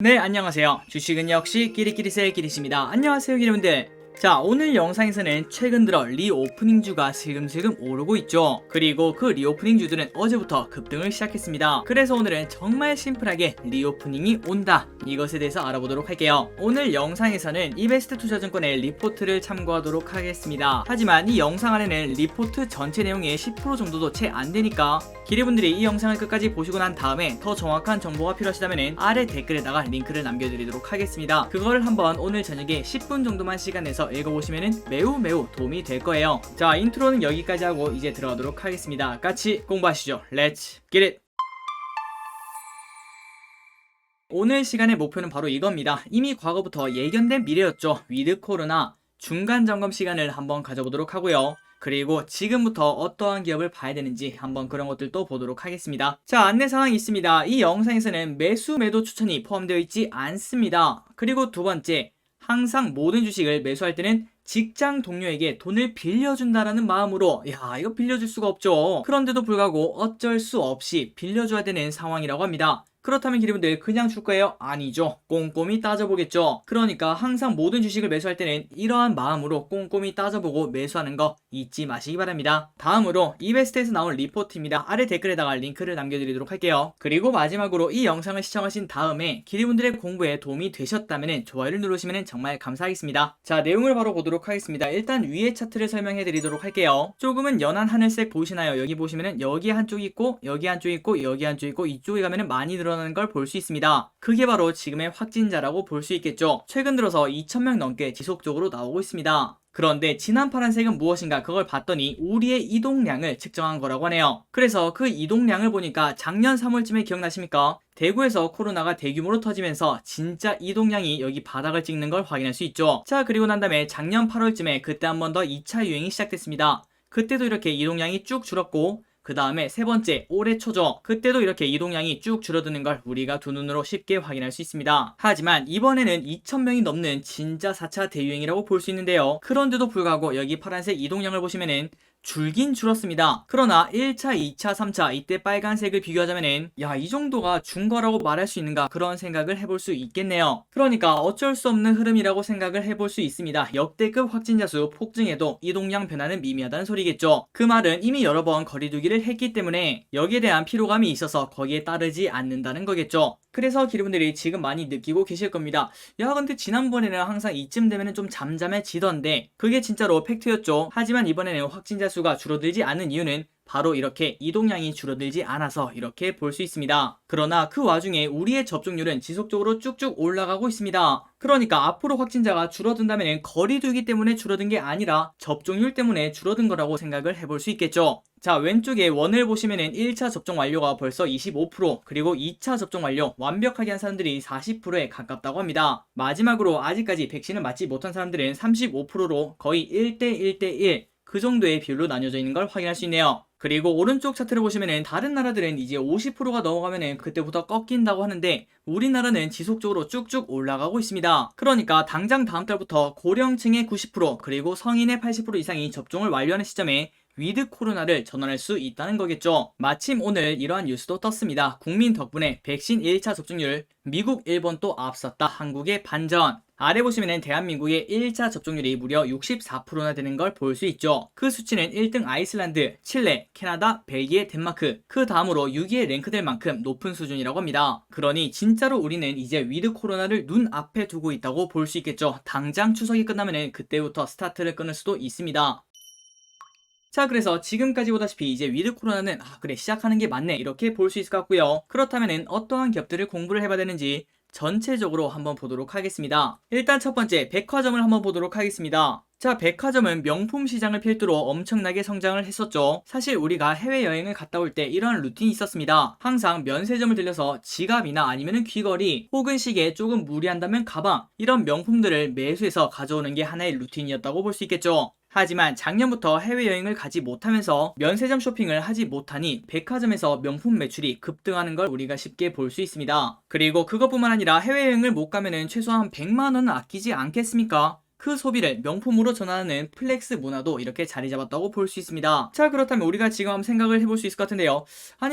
네, 안녕하세요. 주식은 역시 끼리끼리세의 끼리십니다. 안녕하세요, 여러분들. 자, 오늘 영상에서는 최근 들어 리오프닝주가 슬금슬금 오르고 있죠. 그리고 그 리오프닝주들은 어제부터 급등을 시작했습니다. 그래서 오늘은 정말 심플하게 리오프닝이 온다. 이것에 대해서 알아보도록 할게요. 오늘 영상에서는 이베스트 투자증권의 리포트를 참고하도록 하겠습니다. 하지만 이 영상 안에는 리포트 전체 내용의 10% 정도도 채 안 되니까 기리분들이 이 영상을 끝까지 보시고 난 다음에 더 정확한 정보가 필요하시다면 아래 댓글에다가 링크를 남겨드리도록 하겠습니다. 그거를 한번 오늘 저녁에 10분 정도만 시간 내서 읽어보시면 매우 매우 도움이 될 거예요. 자 인트로는 여기까지 하고 이제 들어가도록 하겠습니다. 같이 공부하시죠. Let's get it! 오늘 시간의 목표는 바로 이겁니다. 이미 과거부터 예견된 미래였죠. 위드 코로나 중간 점검 시간을 한번 가져보도록 하고요. 그리고 지금부터 어떠한 기업을 봐야 되는지 한번 그런 것들도 보도록 하겠습니다. 자, 안내 사항이 있습니다. 이 영상에서는 매수 매도 추천이 포함되어 있지 않습니다. 그리고 두 번째, 항상 모든 주식을 매수할 때는 직장 동료에게 돈을 빌려준다라는 마음으로 야 이거 빌려줄 수가 없죠 그런데도 불구하고 어쩔 수 없이 빌려줘야 되는 상황이라고 합니다 그렇다면 기리분들 그냥 줄 거예요? 아니죠. 꼼꼼히 따져보겠죠. 그러니까 항상 모든 주식을 매수할 때는 이러한 마음으로 꼼꼼히 따져보고 매수하는 거 잊지 마시기 바랍니다. 다음으로 이베스트에서 나온 리포트입니다. 아래 댓글에다가 링크를 남겨드리도록 할게요. 그리고 마지막으로 이 영상을 시청하신 다음에 기리분들의 공부에 도움이 되셨다면 좋아요를 누르시면 정말 감사하겠습니다. 자 내용을 바로 보도록 하겠습니다. 일단 위에 차트를 설명해 드리도록 할게요. 조금은 연한 하늘색 보이시나요? 여기 보시면은 여기 한쪽 있고 여기 한쪽 있고 여기 한쪽 있고 이쪽에 가면은 많이 늘어나 는 걸 볼 수 있습니다. 그게 바로 지금의 확진자라고 볼 수 있겠죠. 최근 들어서 2,000명 넘게 지속적으로 나오고 있습니다. 그런데 진한 파란색은 무엇인가 그걸 봤더니 우리의 이동량을 측정한 거라고 하네요. 그래서 그 이동량을 보니까 작년 3월쯤에 기억나십니까? 대구에서 코로나가 대규모로 터지면서 진짜 이동량이 여기 바닥을 찍는 걸 확인할 수 있죠. 자 그리고 난 다음에 작년 8월쯤에 그때 한 번 더 2차 유행이 시작됐습니다. 그때도 이렇게 이동량이 쭉 줄었고 그 다음에 세 번째 올해 초죠. 그때도 이렇게 이동량이 쭉 줄어드는 걸 우리가 두 눈으로 쉽게 확인할 수 있습니다. 하지만 이번에는 2,000명이 넘는 진짜 4차 대유행이라고 볼 수 있는데요. 그런데도 불구하고 여기 파란색 이동량을 보시면은 줄긴 줄었습니다. 그러나 1차, 2차, 3차 이때 빨간색을 비교하자면은 야 이 정도가 준 거라고 말할 수 있는가 그런 생각을 해볼 수 있겠네요. 그러니까 어쩔 수 없는 흐름이라고 생각을 해볼 수 있습니다. 역대급 확진자 수 폭증에도 이동량 변화는 미미하다는 소리겠죠. 그 말은 이미 여러 번 거리두기를 했기 때문에 여기에 대한 피로감이 있어서 거기에 따르지 않는다는 거겠죠. 그래서 기르분들이 지금 많이 느끼고 계실 겁니다. 야 근데 지난번에는 항상 이쯤 되면 좀 잠잠해지던데 그게 진짜로 팩트였죠. 하지만 이번에는 확진자 수가 줄어들지 않은 이유는 바로 이렇게 이동량이 줄어들지 않아서 이렇게 볼 수 있습니다. 그러나 그 와중에 우리의 접종률은 지속적으로 쭉쭉 올라가고 있습니다. 그러니까 앞으로 확진자가 줄어든다면 거리두기 때문에 줄어든 게 아니라 접종률 때문에 줄어든 거라고 생각을 해볼 수 있겠죠. 자 왼쪽에 원을 보시면은 1차 접종 완료가 벌써 25% 그리고 2차 접종 완료 완벽하게 한 사람들이 40%에 가깝다고 합니다. 마지막으로 아직까지 백신을 맞지 못한 사람들은 35%로 거의 1대 1대 1 그 정도의 비율로 나뉘어져 있는 걸 확인할 수 있네요. 그리고 오른쪽 차트를 보시면은 다른 나라들은 이제 50%가 넘어가면은 그때부터 꺾인다고 하는데 우리나라는 지속적으로 쭉쭉 올라가고 있습니다. 그러니까 당장 다음 달부터 고령층의 90% 그리고 성인의 80% 이상이 접종을 완료하는 시점에 위드 코로나를 전환할 수 있다는 거겠죠. 마침 오늘 이러한 뉴스도 떴습니다. 국민 덕분에 백신 1차 접종률 미국, 일본 또 앞섰다. 한국의 반전. 아래 보시면 대한민국의 1차 접종률이 무려 64%나 되는 걸 볼 수 있죠. 그 수치는 1등 아이슬란드, 칠레, 캐나다, 벨기에, 덴마크, 그 다음으로 6위에 랭크될 만큼 높은 수준이라고 합니다. 그러니 진짜로 우리는 이제 위드 코로나를 눈앞에 두고 있다고 볼 수 있겠죠. 당장 추석이 끝나면 그때부터 스타트를 끊을 수도 있습니다. 자 그래서 지금까지 보다시피 이제 위드 코로나는 아 그래 시작하는 게 맞네 이렇게 볼 수 있을 것 같고요 그렇다면 어떠한 기업들을 공부를 해봐야 되는지 전체적으로 한번 보도록 하겠습니다 일단 첫 번째 백화점을 한번 보도록 하겠습니다 자, 백화점은 명품 시장을 필두로 엄청나게 성장을 했었죠. 사실 우리가 해외여행을 갔다 올 때 이런 루틴이 있었습니다. 항상 면세점을 들려서 지갑이나 아니면 귀걸이 혹은 시계 조금 무리한다면 가방 이런 명품들을 매수해서 가져오는 게 하나의 루틴이었다고 볼 수 있겠죠. 하지만 작년부터 해외여행을 가지 못하면서 면세점 쇼핑을 하지 못하니 백화점에서 명품 매출이 급등하는 걸 우리가 쉽게 볼 수 있습니다. 그리고 그것뿐만 아니라 해외여행을 못 가면은 최소한 100만원은 아끼지 않겠습니까? 그 소비를 명품으로 전환하는 플렉스 문화도 이렇게 자리 잡았다고 볼 수 있습니다. 자 그렇다면 우리가 지금 한번 생각을 해볼 수 있을 것 같은데요.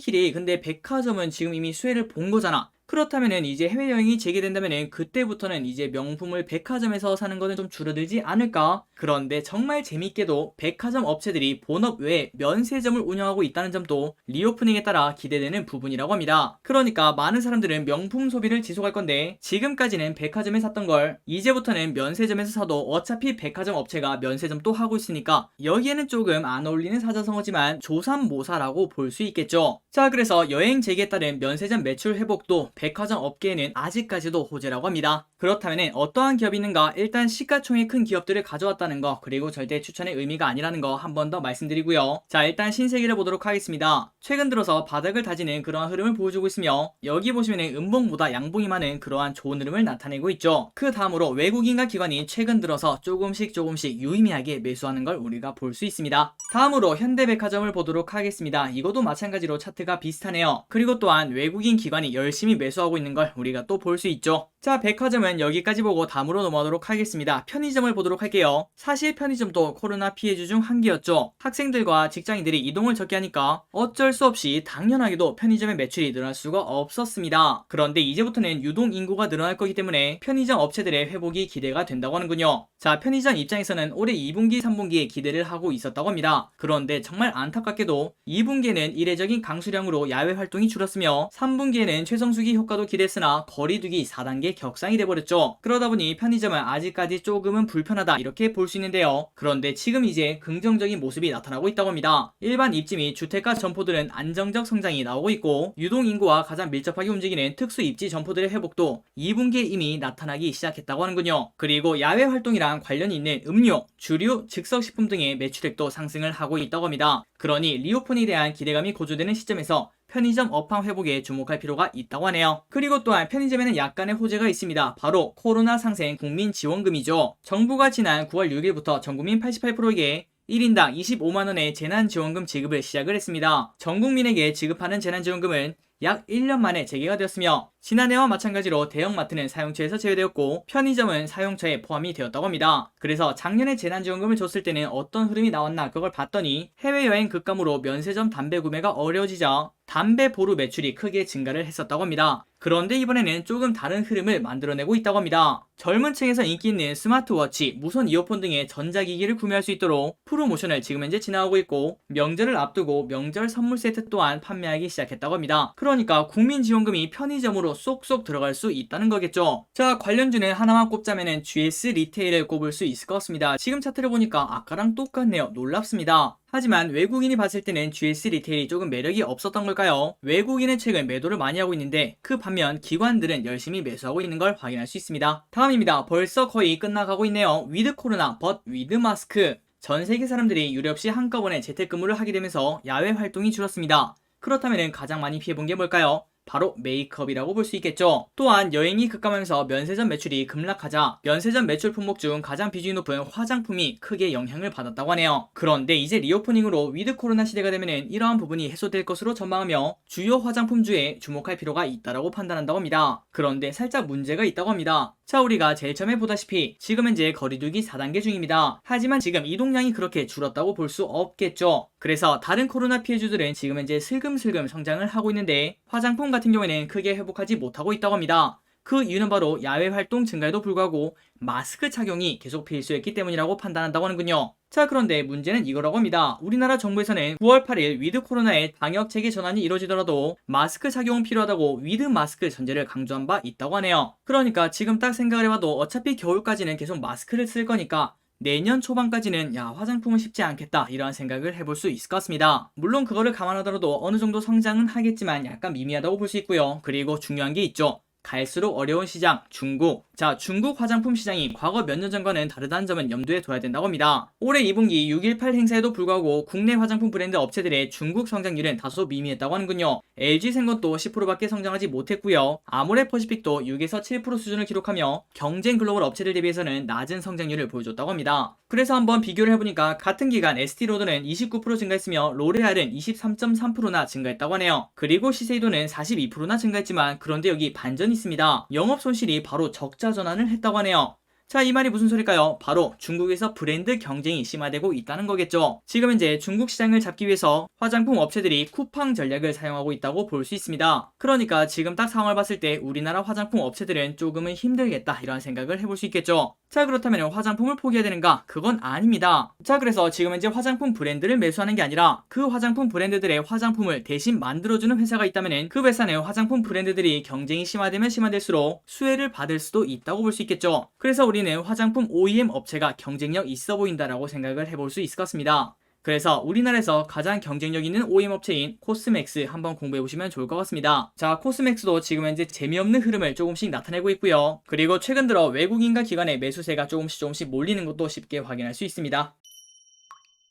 길이 근데 백화점은 지금 이미 수혜를 본 거잖아. 그렇다면은 이제 해외여행이 재개된다면은 그때부터는 이제 명품을 백화점에서 사는 거는 좀 줄어들지 않을까? 그런데 정말 재밌게도 백화점 업체들이 본업 외에 면세점을 운영하고 있다는 점도 리오프닝에 따라 기대되는 부분이라고 합니다. 그러니까 많은 사람들은 명품 소비를 지속할 건데 지금까지는 백화점에 샀던 걸 이제부터는 면세점에서 사도 어차피 백화점 업체가 면세점 또 하고 있으니까 여기에는 조금 안 어울리는 사자성어지만 조삼모사라고 볼 수 있겠죠. 자 그래서 여행 재개에 따른 면세점 매출 회복도 백화점 업계에는 아직까지도 호재라고 합니다. 그렇다면 어떠한 기업이 있는가 일단 시가총액 큰 기업들을 가져왔다는 거 그리고 절대 추천의 의미가 아니라는 거 한 번 더 말씀드리고요. 자 일단 신세계를 보도록 하겠습니다. 최근 들어서 바닥을 다지는 그러한 흐름을 보여주고 있으며 여기 보시면 음봉보다 양봉이 많은 그러한 좋은 흐름을 나타내고 있죠. 그 다음으로 외국인과 기관이 최근 들어서 조금씩 조금씩 유의미하게 매수하는 걸 우리가 볼 수 있습니다. 다음으로 현대백화점을 보도록 하겠습니다. 이것도 마찬가지로 차트가 비슷하네요. 그리고 또한 외국인 기관이 열심히 매수하고 있는 걸 우리가 또 볼 수 있죠. 자, 백화점은 여기까지 보고 다음으로 넘어가도록 하겠습니다. 편의점을 보도록 할게요. 사실 편의점도 코로나 피해주 중 한 개였죠. 학생들과 직장인들이 이동을 적게 하니까 어쩔 수 없이 당연하게도 편의점의 매출이 늘어날 수가 없었습니다. 그런데 이제부터는 유동 인구가 늘어날 거기 때문에 편의점 업체들의 회복이 기대가 된다고 하는군요. 자, 편의점 입장에서는 올해 2분기, 3분기에 기대를 하고 있었다고 합니다. 그런데 정말 안타깝게도 2분기에는 이례적인 강수량으로 야외 활동이 줄었으며 3분기에는 최성수기 효과도 기대했으나 거리두기 4단계 격상이 돼버렸죠. 그러다 보니 편의점은 아직까지 조금은 불편하다 이렇게 볼 수 있는데요. 그런데 지금 이제 긍정적인 모습이 나타나고 있다고 합니다. 일반 입지 및 주택가 점포들은 안정적 성장이 나오고 있고 유동 인구와 가장 밀접하게 움직이는 특수 입지 점포들의 회복도 2분기에 이미 나타나기 시작했다고 하는군요. 그리고 야외 활동이랑 관련이 있는 음료, 주류, 즉석식품 등의 매출액도 상승을 하고 있다고 합니다. 그러니 리오픈에 대한 기대감이 고조되는 시점에서 편의점 업황 회복에 주목할 필요가 있다고 하네요. 그리고 또한 편의점에는 약간의 호재가 있습니다. 바로 코로나 상생 국민 지원금이죠. 정부가 지난 9월 6일부터 전국민 88%에게 1인당 25만원의 재난지원금 지급을 시작을 했습니다. 전 국민에게 지급하는 재난지원금은 약 1년 만에 재개가 되었으며 지난해와 마찬가지로 대형마트는 사용처에서 제외되었고 편의점은 사용처에 포함이 되었다고 합니다. 그래서 작년에 재난지원금을 줬을 때는 어떤 흐름이 나왔나 그걸 봤더니 해외여행 급감으로 면세점 담배 구매가 어려워지자 담배 보루 매출이 크게 증가를 했었다고 합니다. 그런데 이번에는 조금 다른 흐름을 만들어내고 있다고 합니다. 젊은 층에서 인기 있는 스마트워치, 무선 이어폰 등의 전자기기를 구매할 수 있도록 프로모션을 지금 현재 진행하고 있고 명절을 앞두고 명절 선물 세트 또한 판매하기 시작했다고 합니다. 그 러니까 국민지원금이 편의점으로 쏙쏙 들어갈 수 있다는 거겠죠. 자 관련주는 하나만 꼽자면 GS 리테일을 꼽을 수 있을 것 같습니다. 지금 차트를 보니까 아까랑 똑같네요. 놀랍습니다. 하지만 외국인이 봤을 때는 GS 리테일이 조금 매력이 없었던 걸까요? 외국인은 최근 매도를 많이 하고 있는데 그 반면 기관들은 열심히 매수하고 있는 걸 확인할 수 있습니다. 다음입니다. 벌써 거의 끝나가고 있네요. 위드 코로나, 벗 위드 마스크. 전 세계 사람들이 유례 없이 한꺼번에 재택근무를 하게 되면서 야외 활동이 줄었습니다. 그렇다면 가장 많이 피해본 게 뭘까요? 바로 메이크업이라고 볼 수 있겠죠. 또한 여행이 급감하면서 면세점 매출이 급락하자 면세점 매출 품목 중 가장 비중이 높은 화장품이 크게 영향을 받았다고 하네요. 그런데 이제 리오프닝으로 위드 코로나 시대가 되면 이러한 부분이 해소될 것으로 전망하며 주요 화장품주에 주목할 필요가 있다고 판단한다고 합니다. 그런데 살짝 문제가 있다고 합니다. 자 우리가 제일 처음에 보다시피 지금 현재 거리두기 4단계 중입니다. 하지만 지금 이동량이 그렇게 줄었다고 볼 수 없겠죠. 그래서 다른 코로나 피해주들은 지금 현재 슬금슬금 성장을 하고 있는데 화장품 같은 경우에는 크게 회복하지 못하고 있다고 합니다. 그 이유는 바로 야외 활동 증가에도 불구하고 마스크 착용이 계속 필수였기 때문이라고 판단한다고 하는군요. 자 그런데 문제는 이거라고 합니다. 우리나라 정부에서는 9월 8일 위드 코로나의 방역 체계 전환이 이루어지더라도 마스크 착용은 필요하다고 위드 마스크 전제를 강조한 바 있다고 하네요. 그러니까 지금 딱 생각을 해봐도 어차피 겨울까지는 계속 마스크를 쓸 거니까 내년 초반까지는 야 화장품은 쉽지 않겠다 이러한 생각을 해볼 수 있을 것 같습니다. 물론 그거를 감안하더라도 어느 정도 성장은 하겠지만 약간 미미하다고 볼 수 있고요. 그리고 중요한 게 있죠. 갈수록 어려운 시장 중국 자 중국 화장품 시장이 과거 몇 년 전과는 다르다는 점은 염두에 둬야 된다고 합니다. 올해 2분기 6.18 행사에도 불구하고 국내 화장품 브랜드 업체들의 중국 성장률은 다소 미미했다고 하는군요. LG생건도 10%밖에 성장하지 못했고요. 아모레퍼시픽도 6에서 7% 수준을 기록하며 경쟁 글로벌 업체들 대비해서는 낮은 성장률을 보여줬다고 합니다. 그래서 한번 비교를 해보니까 같은 기간 ST로드는 29% 증가했으며 로레알은 23.3%나 증가했다고 하네요. 그리고 시세이도는 42%나 증가했지만 그런데 여기 반전이 있습니다. 영업 손실이 바로 적자 전환을 했다고 하네요. 자, 이 말이 무슨 소릴까요? 바로 중국에서 브랜드 경쟁이 심화되고 있다는 거겠죠. 지금 현재 중국 시장을 잡기 위해서 화장품 업체들이 쿠팡 전략을 사용하고 있다고 볼 수 있습니다. 그러니까 지금 딱 상황을 봤을 때 우리나라 화장품 업체들은 조금은 힘들겠다 이런 생각을 해볼 수 있겠죠. 자, 그렇다면 화장품을 포기해야 되는가? 그건 아닙니다. 자, 그래서 지금 현재 화장품 브랜드를 매수하는 게 아니라 그 화장품 브랜드들의 화장품을 대신 만들어주는 회사가 있다면 그 회사는 화장품 브랜드들이 경쟁이 심화되면 심화될수록 수혜를 받을 수도 있다고 볼 수 있겠죠. 그래서 우리 는 화장품 OEM 업체가 경쟁력 있어 보인다라고 생각을 해볼 수 있을 것 같습니다. 그래서 우리나라에서 가장 경쟁력 있는 OEM 업체인 코스맥스 한번 공부해 보시면 좋을 것 같습니다. 자, 코스맥스도 지금 현재 재미없는 흐름을 조금씩 나타내고 있고요. 그리고 최근 들어 외국인과 기관의 매수세가 조금씩 조금씩 몰리는 것도 쉽게 확인할 수 있습니다.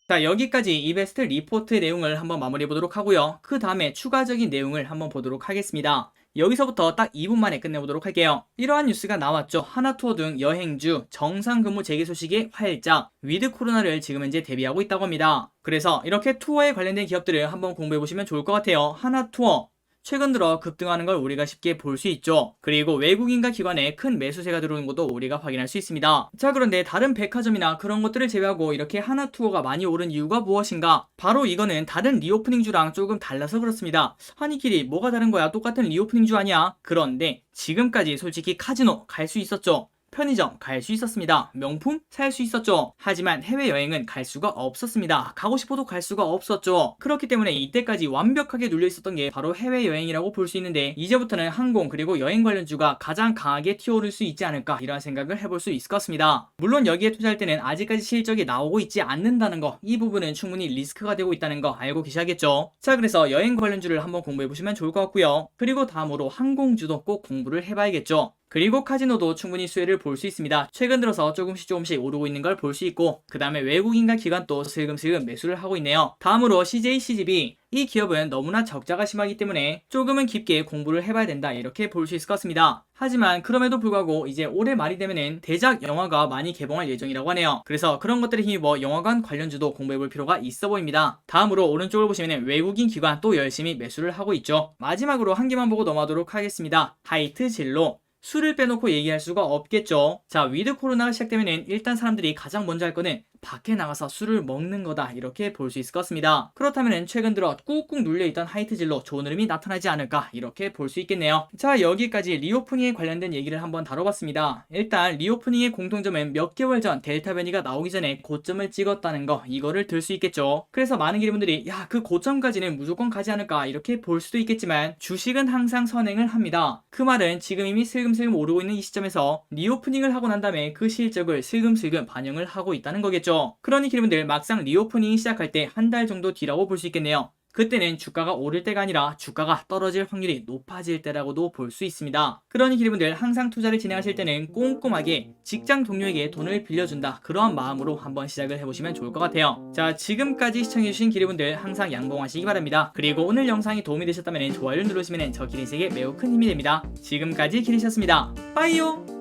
자, 여기까지 이베스트 리포트 내용을 한번 마무리해 보도록 하고요. 그 다음에 추가적인 내용을 한번 보도록 하겠습니다. 여기서부터 딱 2분 만에 끝내보도록 할게요. 이러한 뉴스가 나왔죠. 하나투어 등 여행주 정상 근무 재개 소식이 활짝 위드 코로나를 지금 현재 대비하고 있다고 합니다. 그래서 이렇게 투어에 관련된 기업들을 한번 공부해 보시면 좋을 것 같아요. 하나투어 최근 들어 급등하는 걸 우리가 쉽게 볼 수 있죠. 그리고 외국인과 기관에 큰 매수세가 들어오는 것도 우리가 확인할 수 있습니다. 자, 그런데 다른 백화점이나 그런 것들을 제외하고 이렇게 하나 투어가 많이 오른 이유가 무엇인가? 바로 이거는 다른 리오프닝주랑 조금 달라서 그렇습니다. 길이 뭐가 다른 거야? 똑같은 리오프닝주 아니야? 그런데 지금까지 솔직히 카지노 갈 수 있었죠. 편의점 갈 수 있었습니다. 명품 살 수 있었죠. 하지만 해외여행은 갈 수가 없었습니다. 가고 싶어도 갈 수가 없었죠. 그렇기 때문에 이때까지 완벽하게 눌려 있었던 게 바로 해외여행이라고 볼 수 있는데 이제부터는 항공 그리고 여행 관련주가 가장 강하게 튀어오를 수 있지 않을까 이런 생각을 해볼 수 있을 것 같습니다. 물론 여기에 투자할 때는 아직까지 실적이 나오고 있지 않는다는 거 이 부분은 충분히 리스크가 되고 있다는 거 알고 계셔야겠죠. 자 그래서 여행 관련주를 한번 공부해 보시면 좋을 것 같고요. 그리고 다음으로 항공주도 꼭 공부를 해봐야겠죠. 그리고 카지노도 충분히 수혜를 볼 수 있습니다. 최근 들어서 조금씩 조금씩 오르고 있는 걸 볼 수 있고 그 다음에 외국인과 기관도 슬금슬금 매수를 하고 있네요. 다음으로 CJ CGV 이 기업은 너무나 적자가 심하기 때문에 조금은 깊게 공부를 해봐야 된다 이렇게 볼 수 있을 것 같습니다. 하지만 그럼에도 불구하고 이제 올해 말이 되면은 대작 영화가 많이 개봉할 예정이라고 하네요. 그래서 그런 것들에 힘입어 영화관 관련주도 공부해볼 필요가 있어 보입니다. 다음으로 오른쪽을 보시면 외국인 기관 또 열심히 매수를 하고 있죠. 마지막으로 한 개만 보고 넘어가도록 하겠습니다. 하이트 진로 술을 빼놓고 얘기할 수가 없겠죠. 자, 위드 코로나가 시작되면 일단 사람들이 가장 먼저 할 거는 밖에 나가서 술을 먹는 거다 이렇게 볼 수 있을 것 같습니다. 그렇다면 최근 들어 꾹꾹 눌려있던 하이트질로 좋은 흐름이 나타나지 않을까 이렇게 볼 수 있겠네요. 자 여기까지 리오프닝에 관련된 얘기를 한번 다뤄봤습니다. 일단 리오프닝의 공통점은 몇 개월 전 델타 변이가 나오기 전에 고점을 찍었다는 거 이거를 들 수 있겠죠. 그래서 많은 기분들이 야 그 고점까지는 무조건 가지 않을까 이렇게 볼 수도 있겠지만 주식은 항상 선행을 합니다. 그 말은 지금 이미 슬금슬금 오르고 있는 이 시점에서 리오프닝을 하고 난 다음에 그 실적을 슬금슬금 반영을 하고 있다는 거겠죠. 그러니 기분들 막상 리오프닝이 시작할 때 한 달 정도 뒤라고 볼 수 있겠네요. 그때는 주가가 오를 때가 아니라 주가가 떨어질 확률이 높아질 때라고도 볼 수 있습니다. 그러니 기분들 항상 투자를 진행하실 때는 꼼꼼하게 직장 동료에게 돈을 빌려준다 그러한 마음으로 한번 시작을 해보시면 좋을 것 같아요. 자 지금까지 시청해주신 기리분들 항상 양봉하시기 바랍니다. 그리고 오늘 영상이 도움이 되셨다면 좋아요를 누르시면 저 기린색에 매우 큰 힘이 됩니다. 지금까지 기리셨습니다. 빠이요!